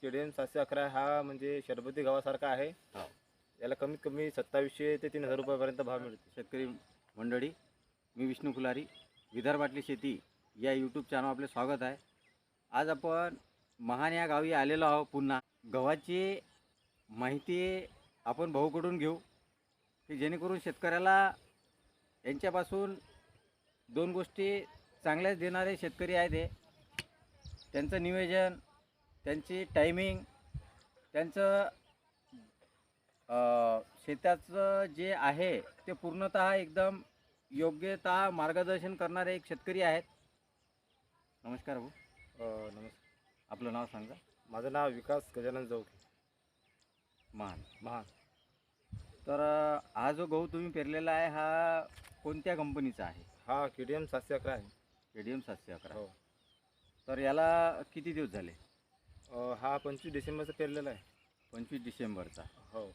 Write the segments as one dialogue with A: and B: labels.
A: के D M सातशे अकरा हा म्हणजे शरबती गावासारखा आहे.
B: हो.
A: याला कमीत कमी सत्तावीसशे ते तीन हजार रुपयापर्यंत भाव मिळतो.
B: शेतकरी मंडळी मी विष्णू कुलारी विदर्भातली शेती या यूट्यूब चॅनल आपले स्वागत आहे. आज आपण महान या गावी आलेलो आहोत पुन्हा. गव्हाची माहिती आपण भाऊकडून घेऊ की जेणेकरून शेतकऱ्याला यांच्यापासून दोन गोष्टी चांगल्याच देणारे शेतकरी आहेत हे. त्यांचं नियोजन त्यांची टायमिंग त्यांचं शेताचं जे आहे ते पूर्णतः एकदम योग्यता मार्गदर्शन करणारे एक शेतकरी आहेत. नमस्कार भाऊ.
A: नमस्कार.
B: आपलं नाव सांगा.
A: माझं नाव विकास गजानन चौके
B: महान.
A: महान.
B: तर अ, हा जो गहू तुम्ही पेरलेला आहे हा कोणत्या कंपनीचा आहे?
A: हा के डी एम सातशे अकरा आहे.
B: के डी एम सातशे अकरा.
A: हो.
B: तर याला किती दिवस झाले?
A: अं, हा पंचवीस डिसेंबरचा पेरलेला आहे.
B: पंचवीस डिसेंबरचा?
A: हो.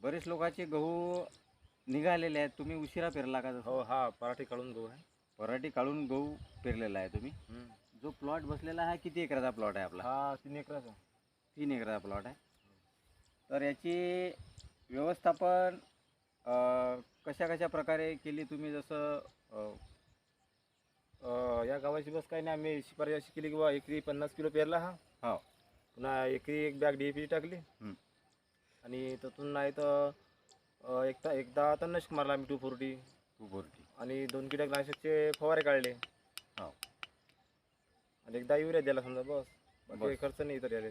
B: बरेच लोकांचे गहू निघालेले आहेत. तुम्ही उशिरा पेरला का जसं
A: हो हा पराठी काढून गहू आहे.
B: पराठी काढून गहू पेरलेला आहे तुम्ही?
A: हम्म.
B: जो प्लॉट बसलेला आहे किती एकराचा प्लॉट आहे आपला?
A: हा तीन एकराचा.
B: तीन एकराचा प्लॉट आहे. तर याची व्यवस्थापन अ, कशा कशा प्रकारे केली तुम्ही जसं अ,
A: अं, या गावाची बस काही नाही आम्ही शिफारस अशी केली की बा एकरी पन्नास किलो पेरला हा.
B: हो.
A: पुन्हा एकरी एक बॅग डी ए पी टाकली. आणि त्यातून नाही तर अं, एकदा एकदा तन्नशक मारला आम्ही टू फोर्टी.
B: To forty.
A: आणि दोन कीटकनाशकचे फवारे काढले.
B: हो.
A: आणि एकदा युरिया दिला समजा बस. बाकी काही. खर्च नाही तर याले.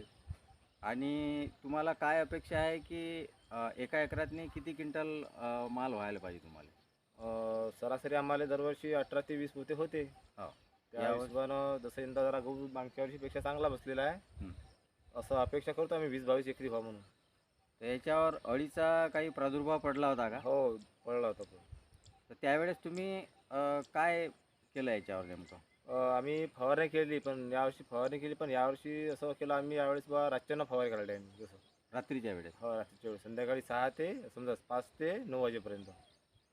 B: आणि तुम्हाला काय अपेक्षा आहे की अ, एका एकरातनी किती क्विंटल अ, माल व्हायला पाहिजे तुम्हाला?
A: अं, सरासरी आम्हाला दरवर्षी अठरा ते वीस पोते होते.
B: हो.
A: त्या हिशोबानं जसं यंदा जरा गहू मागच्या वर्षीपेक्षा चांगला बसलेला आहे.
B: हं.
A: असं अपेक्षा करतो आम्ही वीस बावीस एकरी भाव म्हणून.
B: तर याच्यावर अळीचा काही प्रादुर्भाव पडला होता का?
A: हो पडला होता तो
B: तर त्यावेळेस तुम्ही अ, काय केलं याच्यावर नेमकं?
A: अं, आम्ही फवारणी केली पण यावर्षी फवारणी केली पण यावर्षी असं केलं आम्ही यावेळेस बा रातच्यानं फवारणी काढली आम्ही जसं.
B: रात्रीच्या वेळेस?
A: हो रात्रीच्या वेळेस. संध्याकाळी सहा ते समजा पाच ते नऊ वाजेपर्यंत.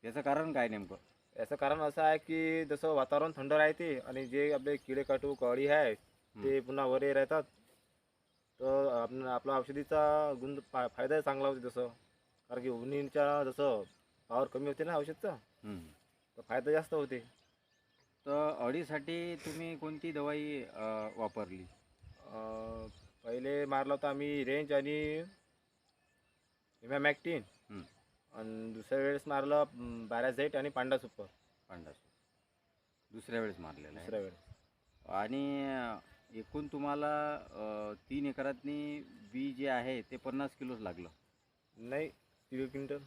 B: याचं कारण काय नेमकं?
A: याचं कारण असं आहे की जसं वातावरण थंड राहते आणि जे आपले किडे काटू कळी आहे ते पुन्हा वरे राहतात। तर आपण आपला औषधीचा गुण फा फायदा चांगला होते जसं. कारण की उन्हीच्या जसं पावर कमी होते ना औषधचा. तर फायदा जास्त होते.
B: तर अळीसाठी तुम्ही कोणती दवाई अ, वापरली?
A: अं, पहिले मारला होता आम्ही रेंज आणि हिमॅमॅक्टिन.
B: हं.
A: आणि दुसऱ्या वेळेस मारलं बॅराझाईट आणि पांडा सुपर.
B: पांढरा दुसऱ्या वेळेस मारलेला आहे.
A: दुसऱ्या वेळेस.
B: आणि एकूण तुम्हाला अ, तीन एकरातनी बी जे आहे ते पन्नास किलोच लागलं.
A: नाही दीड क्विंटल.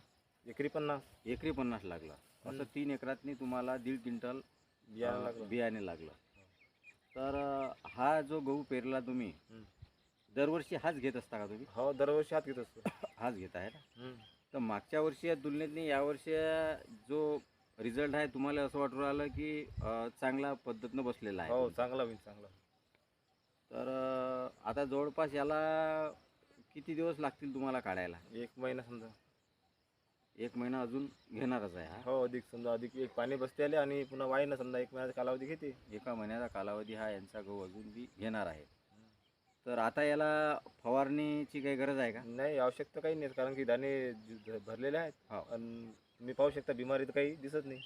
A: एकरी पन्नास.
B: एकरी पन्नास लागलं. असं तीन एकरातनी तुम्हाला दीड क्विंटल
A: बियाणं
B: अ,
A: लागलं.
B: बियाणे लागलं. तर अ, हा जो गहू पेरला तुम्ही
A: हं.
B: दरवर्षी हाच घेत असता का तुम्ही?
A: हो दरवर्षी हात घेत असतो.
B: हाच घेत आहे ना?
A: हं.
B: तर मागच्या वर्षी या तुलनेतनी यावर्षी जो रिझल्ट आहे तुम्हाला असं वाटून राहिलं की अ, चांगल्या पद्धतीनं बसलेला आहे
A: हो चांगला होईल चांगला होईल.
B: तर अ, आता जवळपास याला किती दिवस लागतील तुम्हाला काढायला?
A: एक महिना समजा.
B: एक महिना अजून घेणारच आहे हा?
A: हो अधिक समजा अधिक एक पाणी बसते आले आणि पुन्हा वाईनं समजा एक महिन्याचा कालावधी घेते.
B: एका महिन्याचा कालावधी हा यांचा गहू अजून बी घेणार आहे. तर आता याला फवारणीची काही गरज आहे का?
A: नाही आवश्यकता काही नाही कारण की दाणे ज- भरलेले आहेत.
B: हो.
A: आणि तुम्ही पाहू शकता बिमारी तर काही दिसत नाही.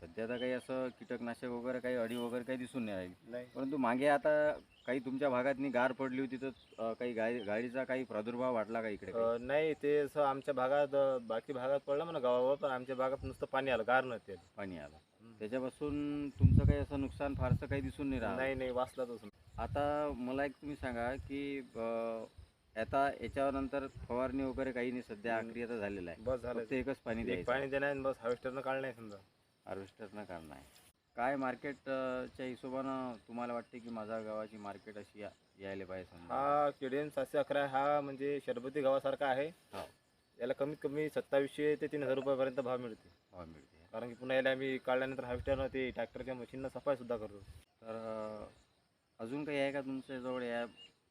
B: सध्या तर काही असं कीटकनाशक वगैरे काही अडी वगैरे काही दिसून नाही राहिली.
A: नाही.
B: परंतु मागे आता काही तुमच्या भागातनी गार पडली होती तर अ, काही गाय गाडीचा काही प्रादुर्भाव वाटला का इकडे काही?
A: अं, नाही ते असं आमच्या भागात अं, बाकी भागात पडलं म्हणा गावावर पण आमच्या भागात नुसतं पाणी आलं गार नव्हते.
B: पाणी आलं. त्याच्यापासून तुमचं काही असं नुकसान फारसं काही दिसून नाही राहिलं?
A: नाही नाही वाचला तो
B: आता मला एक तुम्ही सांगा की अ, आता याच्यावर नंतर फवारणी वगैरे काही नाही सध्या आखरी आता झालेलं आहे.
A: बस झालं.
B: फक्त एकच पाणी
A: एक
B: द्यायचं.
A: पाणी देणार आणि बस हार्वेस्टरनं काढलं नाही समजा.
B: हार्वेस्टरनं काढणं आहे. काय मार्केटच्या हिशोबानं तुम्हाला वाटते की माझ्या गावाची मार्केट अशी या- यायला पाहिजे समजा?
A: हा के डी एम सातशे अकरा हा म्हणजे शरबती गावासारखा आहे.
B: हो.
A: याला कमीत कमी सत्तावीसशे ते तीन हजार रुपयापर्यंत भाव मिळते.
B: हवा मिळते.
A: कारण की पुन्हा याला आम्ही काढल्यानंतर हार्वेस्टरनं ते ट्रॅक्टरच्या मशीननं सफाई सुद्धा करतो.
B: तर अ, अजून काही आहे का तुमच्याजवळ या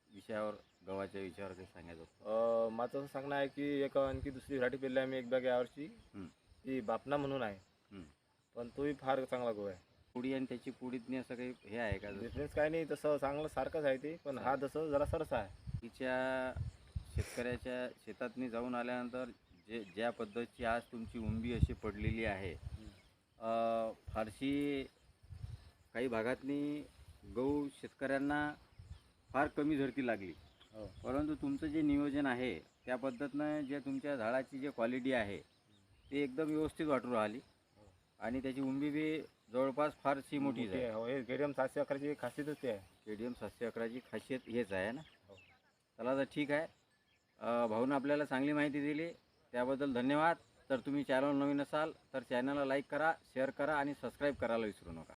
B: विषयावर गव्हाच्या विषयावर काही सांगायचं
A: अं, माझं असं सांगणं आहे की एक आणखी दुसरी व्हरायटी पेरली आम्ही एक बॅग यावर्षी
B: हं.
A: ती बापना म्हणून आहे.
B: हं.
A: पण तोही फार चांगला गहू आहे.
B: पुडी आणि त्याची पुडीतनी असं काही हे आहे का?
A: डिफरन्स काय नाही तसं चांगलं सारखंच आहे ते पण हा जसं जरा सरसा आहे.
B: तिच्या शेतकऱ्याच्या शेतातनी जाऊन आल्यानंतर जे ज्या पद्धतीची आज तुमची उंबी अशी पडलेली आहे अ, फारशी काही भागातनी गहू शेतकऱ्यांना फार कमी झडती लागली.
A: हो.
B: परंतु तुमचं जे नियोजन आहे त्या पद्धतीनं जे तुमच्या झाडाची जे क्वालिटी आहे ती एकदम व्यवस्थित वाटून राहिली. आणि त्याची उंबी बी जवळपास फारशी मोठीच आहे.
A: हो हे सातशे अकराची खासियतच ते आहे.
B: स्टेडियम सातशे अकराची खासियत हेच आहे ना?
A: हो.
B: चला तर ठीक आहे. भाऊनं आपल्याला चांगली माहिती दिली. त्याबद्दल धन्यवाद. तर तुम्ही चॅनल नवीन असाल तर चॅनलला लाईक करा शेअर करा आणि सबस्क्राईब करायला विसरू नका.